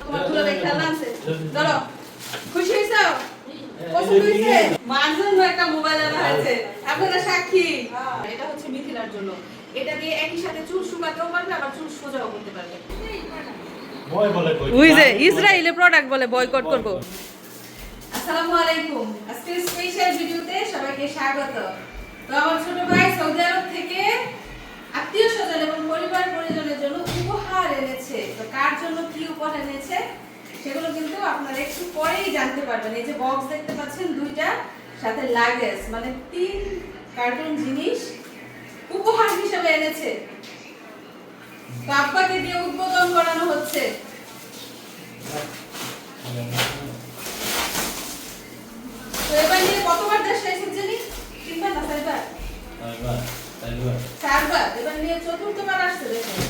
তোমার দুলা ভাই আনছে। ধরো খুশি হয়েছো? পছন্দ হয়েছে? মার জন্য একটা মোবাইল আনা হয়েছে। আপনারা সাক্ষী? এটা হচ্ছে মিথিলার জন্য। এটা দিয়ে একই সাথে চুল শুকাতেও পারবে আবার চুল সোজাও করতে পারবে। ভয় বলে কই? ওই যে ইসরায়েলের প্রোডাক্ট বলে বয়কট করব। আসসালামু আলাইকুম। আজকে স্পেশাল ভিডিওতে সবাইকে স্বাগত। তো আমার ছোট ভাই সৌদি আরব থেকে আত্মীয় স্বজন এবং পরিবার পরিজনের জন্য এনেছে। তো কার জন্য কি উপহার এনেছে সেগুলো কিন্তু আপনারা একটু পরেই জানতে পারবেন। এই যে বক্স দেখতে পাচ্ছেন দুইটা সাথে লাগেজ মানে তিন কার্টুন জিনিস উপহার হিসেবে এনেছে। তো আব্বাকে দিয়ে উদ্বোধন করানো হচ্ছে। তো এবার নিয়ে কতবার দেশে এসেছে জানি? তিনবার না চারবার। চারবার। এবার নিয়ে চতুর্থবার আসছে দেখুন।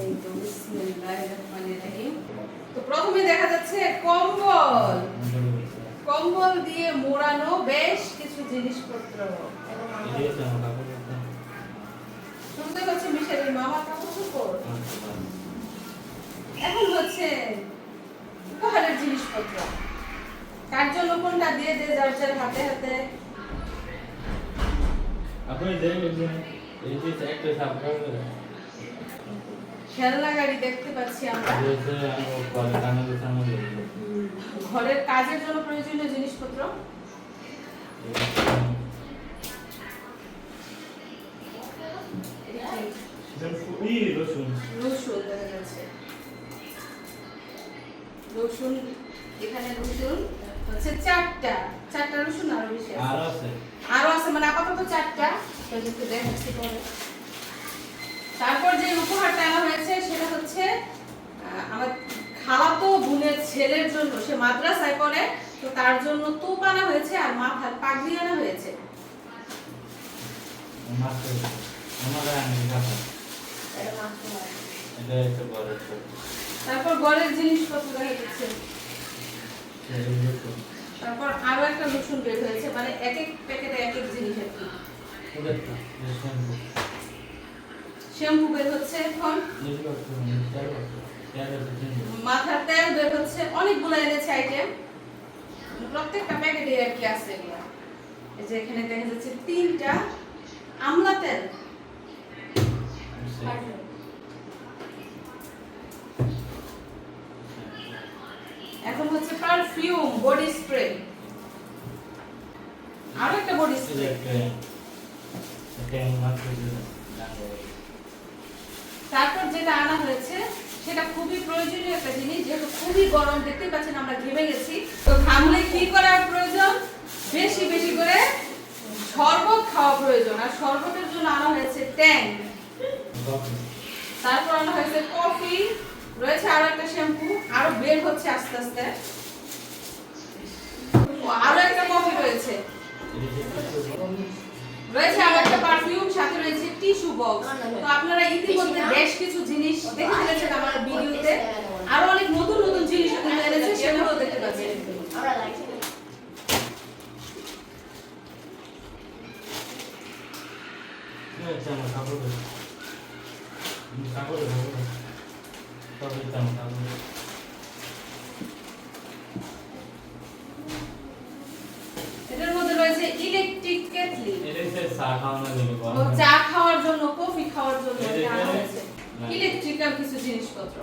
এই তো বিসমিল্লাহির রহমানির রহিম। তো প্রথমে দেখা যাচ্ছে কম্বল কম্বল দিয়ে মোড়ানো বেশ কিছু জিনিসপত্র খেলনা গাড়ি দেখতে পাচ্ছি ঘরের কাজের জন্য প্রয়োজনীয় জিনিসপত্র? রসুন, দেখা যাচ্ছে। রসুন, এখানে রসুন। হচ্ছে চারটা। চারটা রসুন আরও বেশি আর আছে। আরও আছে মানে আপাতত চারটা। একটু দেখাচ্ছি পরে। তারপর যে উপহারটা আনা হয়েছে সেটা হচ্ছে আমার খালাতো বোনের ছেলের জন্য। সে মাদ্রাসায় পড়ে তো তার জন্য তোপ আনা হয়েছে আর মাথার পাগড়ি আনা হয়েছে। তারপর ঘরের জিনিসপত্র দেখা যাচ্ছে। তারপর আরও একটা রসুন বের হয়েছে মানে এক এক প্যাকেটে এক এক জিনিস শ্যাম্পু বের হচ্ছে এখন। মাথার তেল বের হচ্ছে, অনেকগুলো এনেছে আইটেম প্রত্যেকটা প্যাকেটে আর কি আছে এগুলা। এই যে এখানে দেখা যাচ্ছে তিনটা আমলা তেল। এখন হচ্ছে পারফিউম বডি স্প্রে আরও একটা বডি স্প্রে তারপর যেটা আনা হয়েছে, সেটা খুবই প্রয়োজনীয় একটা জিনিস, যেহেতু খুবই গরম দেখতে পাচ্ছেন আমরা ঘেমে গেছি। তো ঘামলে কি করার প্রয়োজন? বেশি বেশি করে শরবত খাওয়া প্রয়োজন। আর শরবতের জন্য আনা হয়েছে ট্যাং। তারপর আনা হয়েছে কফি। রয়েছে আরও একটা শ্যাম্পু, আরও বের হচ্ছে আস্তে আস্তে। আরও একটা কফি রয়েছে। রয়েছে আরও একটা পারফিউম সাথে রয়েছে টিস্যু বক্স তো আপনারা ইতিমধ্যে বেশ কিছু জিনিস দেখে ফেলেছেন আমার ভিডিওতে। আরও অনেক নতুন নতুন জিনিস এনেছে সেগুলো দেখতে পাচ্ছেন। এটার মধ্যে রয়েছে ইলেকট্রিক কেটলি চা খাওয়ার জন্য কফি খাওয়ার জন্য এটা ইলেকট্রিক্যাল কিছু জিনিসপত্র।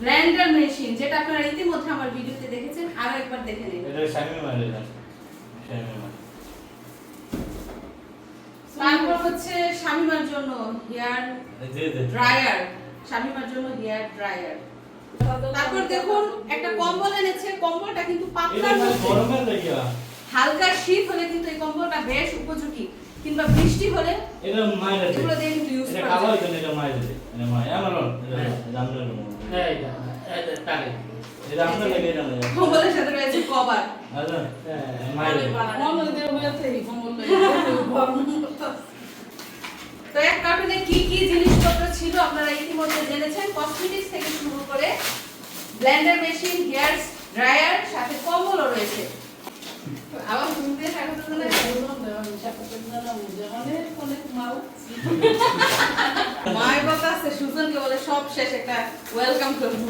ব্লেন্ডার মেশিন যেটা আপনারা ইতিমধ্যে আমার ভিডিওতে দেখেছেন আরও একবার দেখে নিন তারপর হচ্ছে শামিমার জন্য হেয়ার ড্রায়ার শামিমার জন্য হেয়ার ড্রায়ার। তারপর দেখুন একটা কম্বল এনেছে কম্বলটা কিন্তু পাতলার মধ্যে হালকা শীত হলে কিন্তু এই কম্বলটা বেশ উপযোগী কিংবা বৃষ্টি হলে এটা আছে এগুলো দিয়ে কিন্তু ইউজ করা কালো যায়। হইতো না, এটা মায়ের আছে এটা মায়ের আমার এটা জানলে এটা আপনার লাগে এটা কম্বলের সাথে রয়েছে কভার। আচ্ছা। মাইরে তো এক কার্টুনে কি কি জিনিসপত্র ছিল আপনারা ইতিমধ্যে জেনেছেন? কসমেটিক্স থেকে শুরু করে ব্লেন্ডার মেশিন হেয়ার ড্রায়ার সাথে কম্বলও রয়েছে। তো আবার ঘুম দিয়ে স্বাগত জানাই। মায়ের কথা আছে সুজনকে বলে সব শেষ একটা ওয়েলকাম করব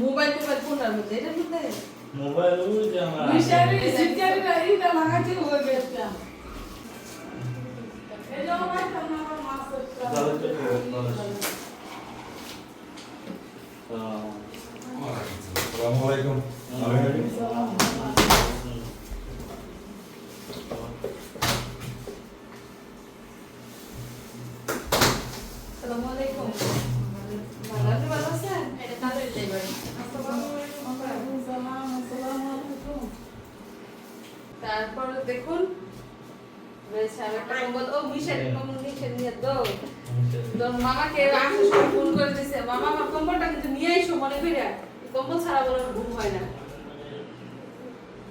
মোবাইল টোবাইল কোনটার মধ্যে? এটার মধ্যে মোবাইল ওই যে আমার আসসালামু আলাইকুম ভালো আপনি ভালো আছেন তারপর দেখুন রয়েছে আর একটা কম্বল। ও মিশের কম্বল নিয়ে দো। তো মামাকে আসার সময় ফোন করে দিছে। মামা আমার কম্বলটা কিন্তু নিয়ে আইসো মনে কইরা। কম্বল ছাড়া বলে ঘুম হয় না।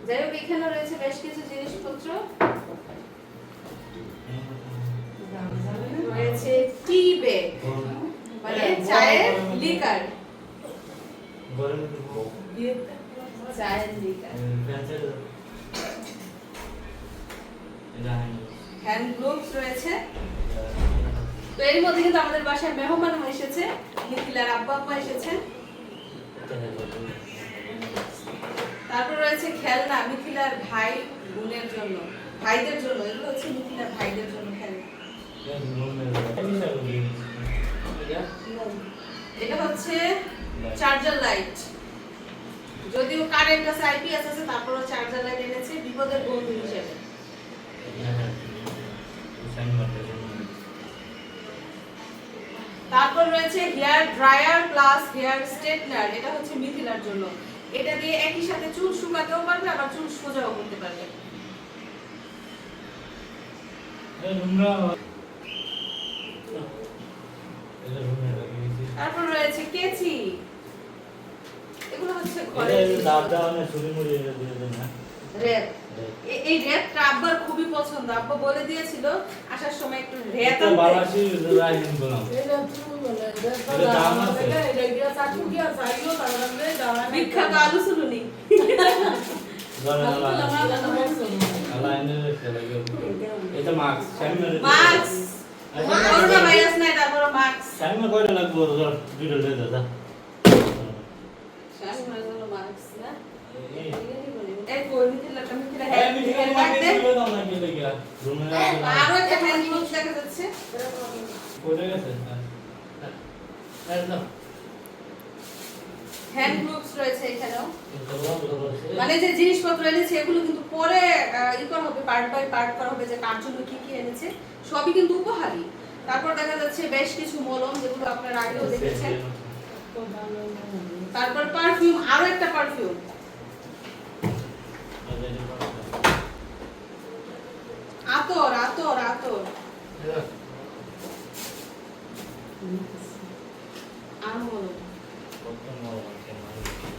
যাই হোক এখানে রয়েছে বেশ কিছু জিনিসপত্র। রয়েছে টি ব্যাগ মানে চায়ের লিকার চায়ের লিকার হ্যান্ড গ্লোভস রয়েছে। তো এর মধ্যে কিন্তু আমাদের বাসায় মেহমান এসেছে। নিখিলার আব্বা আব্বা এসেছেন। তারপর রয়েছে খেলনা মিথিলার ভাই বোনের জন্য। ভাইদের জন্য, এগুলো হচ্ছে মিথিলার ভাইদের জন্য খেলনা। এটা হচ্ছে চার্জার লাইট। যদিও কারেন্ট আছে, আইপিএস আছে, তারপরও চার্জার লাইট এনেছে, বিপদের বন্ধু হিসেবে। রয়েছে hair dryer plus hair straightener এটা হচ্ছে মিথিলার জন্য। এটা দিয়ে একই সাথে চুল শুকাতেও পারবে আবার চুল সোজাও করতে পারবে। তারপর রয়েছে কেচি। এগুলো হচ্ছে ঘরে এই র্যাপটা আব্বার খুবই পছন্দ। আব্বা বলে দিয়েছিল আসার সময় একটু আনতে। বিখ্যাত আলু সুলুনি এটা মার্কস মাস্ক করোনা ভাইরাস নাই তারপর মাস্ক টাইমে কয়টা লাগবো ধর দুইটা লয়ে দাদা শ্বাস নেওয়ার জন্য মাস্ক না এই এই কই মিথিলাটা মিথিলা এই হ্যাঁ মিটিং এর হ্যাঁ মধ্যে দিলে দাও না কি লাগিয়া রুমে আরও একটা হ্যান্ড গ্লোভস দেখা যাচ্ছে পড়ে গেছে হ্যাঁ হ্যান্ড গ্লোভস রয়েছে এখানেও। মানে যে জিনিসপত্র এনেছে এগুলো কিন্তু পরে ই করা হবে পার্ট বাই পার্ট করা হবে যে কার জন্য কি কি এনেছে সবই কিন্তু উপহারী তারপর দেখা যাচ্ছে বেশ কিছু মলম যেগুলো আপনারা আগেও দেখেছেন। তারপর পারফিউম আরও একটা পারফিউম আতর আতর আতর।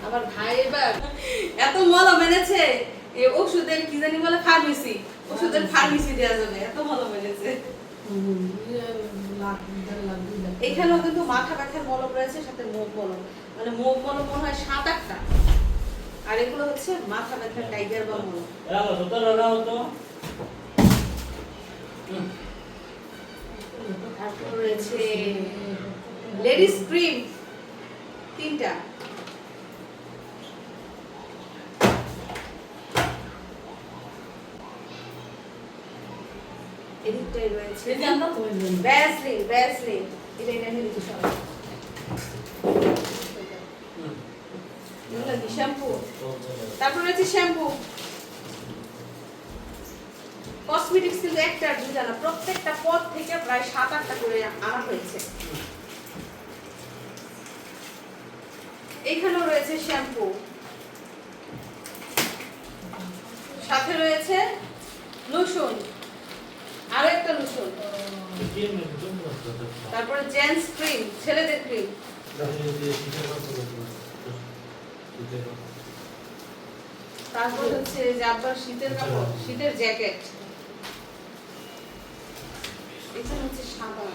আবার ভাই এবার। এত মলম এনেছে এই ওষুধের কি জানি বলে ফার্মেসি ওষুধের ফার্মেসি দেওয়া যাবে এত মলম এনেছে। এখানেও কিন্তু মাথা ব্যথার মলম রয়েছে সাথে মুখ মলম। মানে মুখ মলম মনে হয় সাত আটটা। আর এগুলো হচ্ছে মাথা ব্যথার টাইগার বা মলম। তারপর রয়েছে লেডিস ক্রিম তিনটা। এদিকটাই রয়েছে। ব্যাসলিন ব্যাসলিন এটা এটা নিয়ে দিচ্ছি সবাই শ্যাম্পু তারপর রয়েছে শ্যাম্পু কসমেটিক্স কিন্তু একটা দুইটা না প্রত্যেকটা পদ থেকে প্রায় সাত আটটা করে আনা হয়েছে। এখানেও রয়েছে শ্যাম্পু। সাথে রয়েছে লোশন আরও একটা লোশন তারপরে জেন্টস ক্রিম, ছেলেদের ক্রিম। তারপর হচ্ছে যে আব্বার শীতের কাপড়, শীতের জ্যাকেট। এখানে হচ্ছে সাবান।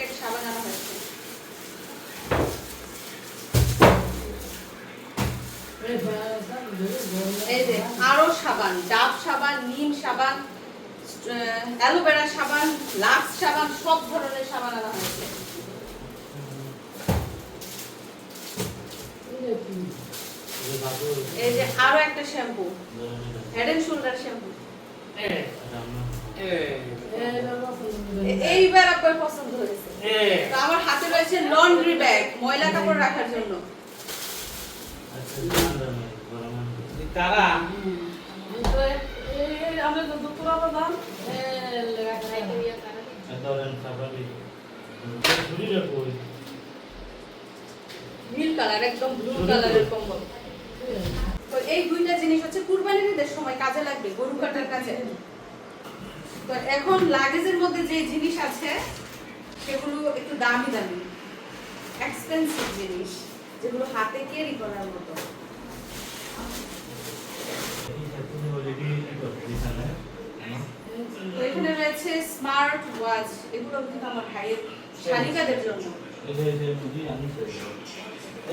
এই যে আরও সাবান ডাব সাবান নিম সাবান অ্যালোভেরা সাবান লাক্স সাবান সব ধরনের সাবান আনা হয়েছে। এই যে আরও একটা shampoo Head and Shoulders shampoo. এইবার আপনার পছন্দ হয়েছে। তো আমার হাতে রয়েছে লন্ড্রি ব্যাগ ময়লা কাপড় রাখার জন্য। তারা? নীল কালার একদম ব্লু কালারের কম্বল। তো এই দুইটা জিনিস হচ্ছে কুরবানির ঈদের সময় কাজে লাগবে গরু কাটার কাজে তো এখন লাগেজের মধ্যে যে জিনিস আছে সেগুলো একটু দামি দামি এক্সপেন্সিভ জিনিস। যেগুলো হাতে ক্যারি করার মতো। এখানে রয়েছে স্মার্ট ওয়াচ এগুলো কিন্তু আমার ভাইয়ের শালিকাদের জন্য।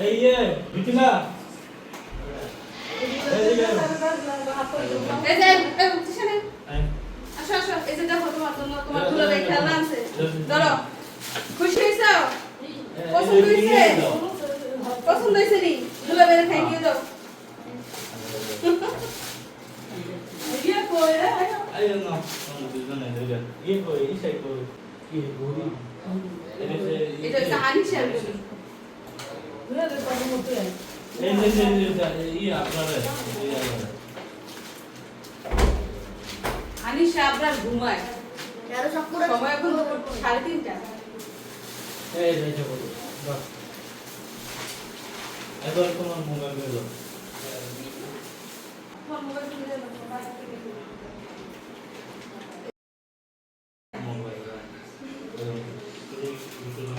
এই যে বিকিনা এই যে এই পিছনে আসো আসো এই যে দেখো তোমার জন্য তোমার দুলো ভাই আনছে। ধরো। খুশি হয়েছো? পছন্দ হয়েছে? পছন্দ হয়েছে নি দুলো ভাই থ্যাংক ইউ দাও ইয়ে আনিশা আপনার ঘুমায় সময় এখন সাড়ে তিনটা এই এবার তোমার মোবাইল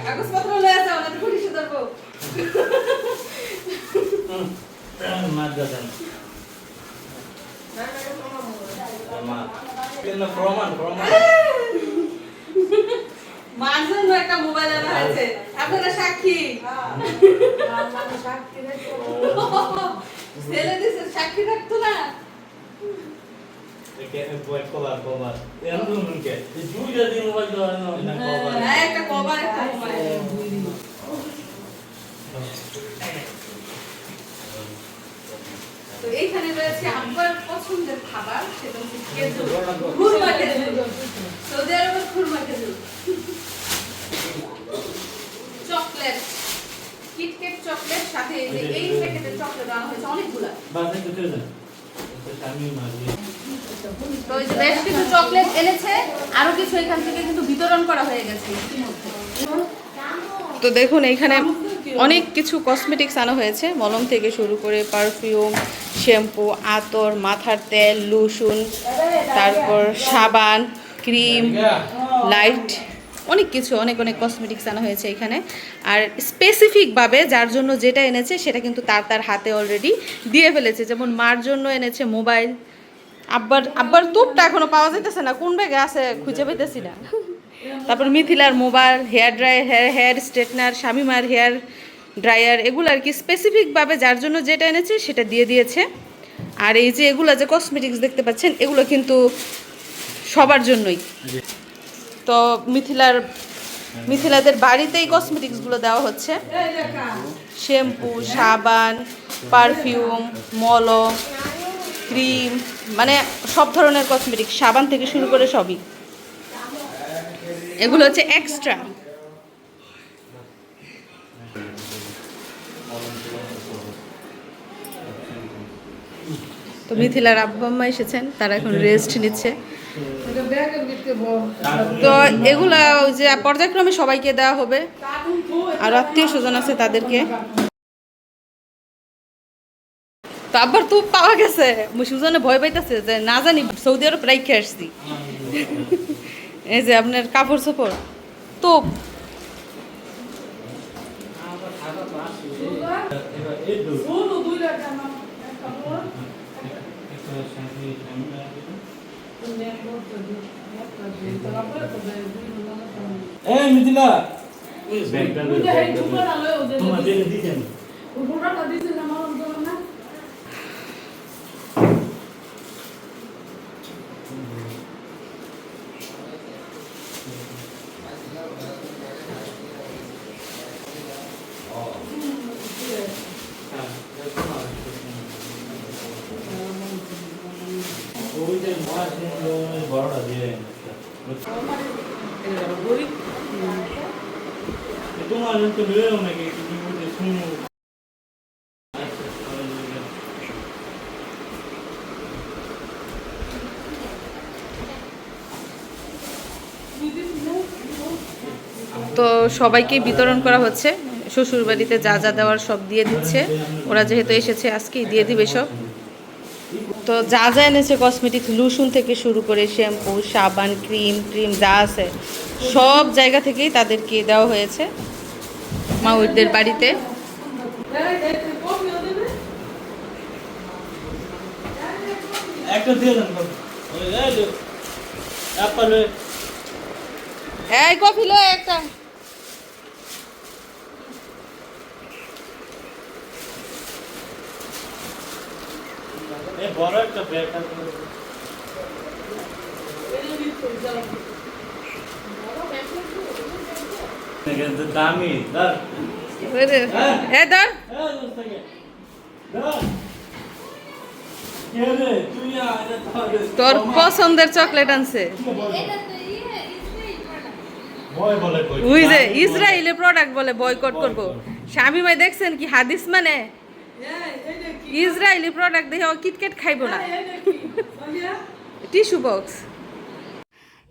কাগজপত্র লয়ে পুলিশে ধরবো মার দাদা প্রমাণ প্রমাণ। মার একটা মোবাইল আনা হয়েছে। আপনারা সাক্ষী? ছেলে দিছে সাক্ষী থাকতো না। একটা কভার একটা মোবাইল তো এইখানে রয়েছে আব্বার পছন্দের খাবার সেটা হচ্ছে খেজুর। খুরমা খেজুর সৌদি আরবের খুরমা খেজুর চকলেট কিটকেট চকলেট সাথে এই যে এই প্যাকেটের চকলেট আনা হয়েছে অনেকগুলা। তো বেশ কিছু চকলেট এনেছে আরও কিছু এখান থেকে কিন্তু বিতরণ করা হয়ে গেছে তো দেখুন এখানে অনেক কিছু কসমেটিক্স আনা হয়েছে। মলম থেকে শুরু করে পারফিউম শ্যাম্পু আতর মাথার তেল লুসুন তারপর সাবান ক্রিম লাইট অনেক কিছু, অনেক অনেক কসমেটিক্স আনা হয়েছে এখানে। আর স্পেসিফিকভাবে যার জন্য যেটা এনেছে সেটা কিন্তু তার তার হাতে অলরেডি দিয়ে ফেলেছে। যেমন মার জন্য এনেছে মোবাইল আব্বার আব্বার তুপটা এখনও পাওয়া যাইতেছে না, কোন ব্যাগে আছে খুঁজে পেতেছি না। তারপর মিথিলার mobile hair dryer hair hair straightener শামিমার hair dryer এগুলো আর কি স্পেসিফিকভাবে যার জন্য যেটা এনেছে সেটা দিয়ে দিয়েছে। আর এই যে এগুলো যে কসমেটিক্স দেখতে পাচ্ছেন, এগুলো কিন্তু সবার জন্যই। তো মিথিলার, মিথিলাদের বাড়িতেই কসমেটিক্সগুলো দেওয়া হচ্ছে। শ্যাম্পু, সাবান পারফিউম মলম, ক্রিম মানে সব ধরনের কসমেটিক্স সাবান থেকে শুরু করে সবই। এগুলো হচ্ছে এক্সট্রা তো মিথিলার আব্বা আম্মা এসেছেন, তারা এখন রেস্ট নিচ্ছে। তো এগুলা ওই যে পর্যায়ক্রমে সবাইকে দেওয়া হবে। আর আত্মীয় স্বজন আছে তাদেরকে। তো আব্বার তো পাওয়া গেছে। সুজনে ভয় পাইতেছে যে না জানি সৌদি আরব রাইখে আসছি। এই যে আপনার কাপড় চোপড়। তো এই তো এই মিথিলা ব্যাগটা তোমার দিকে দিছেন ওই যে মাছ তো সবাইকে বিতরণ করা হচ্ছে। শ্বশুর বাড়িতে যা যা দেওয়ার সব দিয়ে দিচ্ছে। ওরা যেহেতু এসেছে আজকেই দিয়ে দিবে সব। তো যা যা এনেছে কসমেটিক্স লুসুন থেকে শুরু করে শ্যাম্পু সাবান ক্রিম ক্রিম যা আছে সব জায়গা থেকেই তাদেরকে দেওয়া হয়েছে বাড়িতে এই যে অ্যাপল এই কফি লো একটা বড় একটা দামি এ ধর। হ্যাঁ তোর পছন্দের চকলেট আনছে। ওই যে ইসরায়েলি প্রোডাক্ট বলে বয়কট করব। স্বামী ভাই দেখছেন কি হাদিস মানে? ইসরায়েলি প্রোডাক্ট দেখে ও কিটকেট খাইবো না। টিস্যু বক্স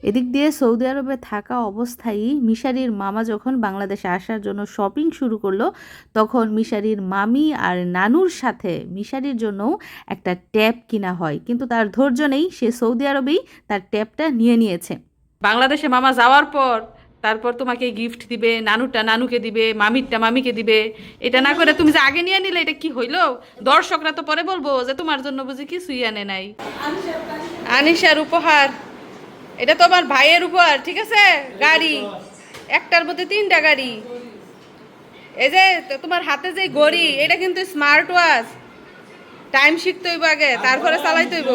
এদিক দিয়ে সৌদি আরবে থাকা অবস্থায় মিশারির মামা যখন বাংলাদেশে আসার জন্য শপিং শুরু করল তখন মিশারির মামি আর নানুর সাথে মিশারির জন্য একটা ট্যাব কিনা হয়। কিন্তু তার ধৈর্য নেই সে সৌদি আরবেই তার ট্যাবটা নিয়ে নিয়েছে। বাংলাদেশে মামা যাওয়ার পর তারপর তোমাকে গিফট দিবে নানুরটা নানুকে দিবে, মামিরটা মামিকে দিবে। এটা না করে তুমি যে আগে নিয়ে নিলে, এটা কি হইল? দর্শকরা তো পরে বলব যে তোমার জন্য বুঝি কিছুই আনে নাই। আনিশার উপহার। এটা তো আমার ভাইয়ের উপহার, ঠিক আছে? গাড়ি। একটার মধ্যে তিনটা গাড়ি। এই যে তোমার হাতে যে গড়ি এটা কিন্তু স্মার্ট ওয়াচ টাইম শিখতে হইব আগে, তারপরে চালাইতে হইব।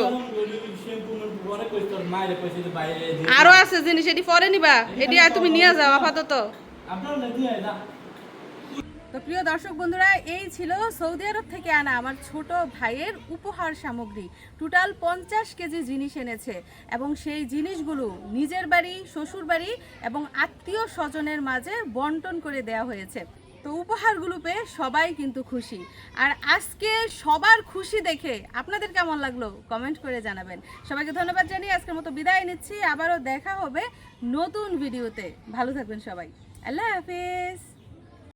আরও আছে জিনিস এটি পরে নিবা। এটি আর তুমি নিয়ে যাও আপাতত। আপনার না দিয়ে না। তো প্রিয় দর্শক বন্ধুরা এই ছিল সৌদি আরব থেকে আনা আমার ছোট ভাইয়ের উপহার সামগ্রী। টোটাল পঞ্চাশ কেজি জিনিস এনেছে এবং সেই জিনিসগুলো নিজের বাড়ি শ্বশুর বাড়ি এবং আত্মীয় স্বজনের মাঝে বন্টন করে দেওয়া হয়েছে। তো উপহারগুলো পেয়ে সবাই কিন্তু খুশি। আর আজকে সবার খুশি দেখে আপনাদের কেমন লাগল কমেন্ট করে জানাবেন। সবাইকে ধন্যবাদ জানিয়ে আজকের মতো বিদায় নিচ্ছি। আবারও দেখা হবে নতুন ভিডিওতে। ভালো থাকবেন সবাই। আল্লাহ হাফিজ।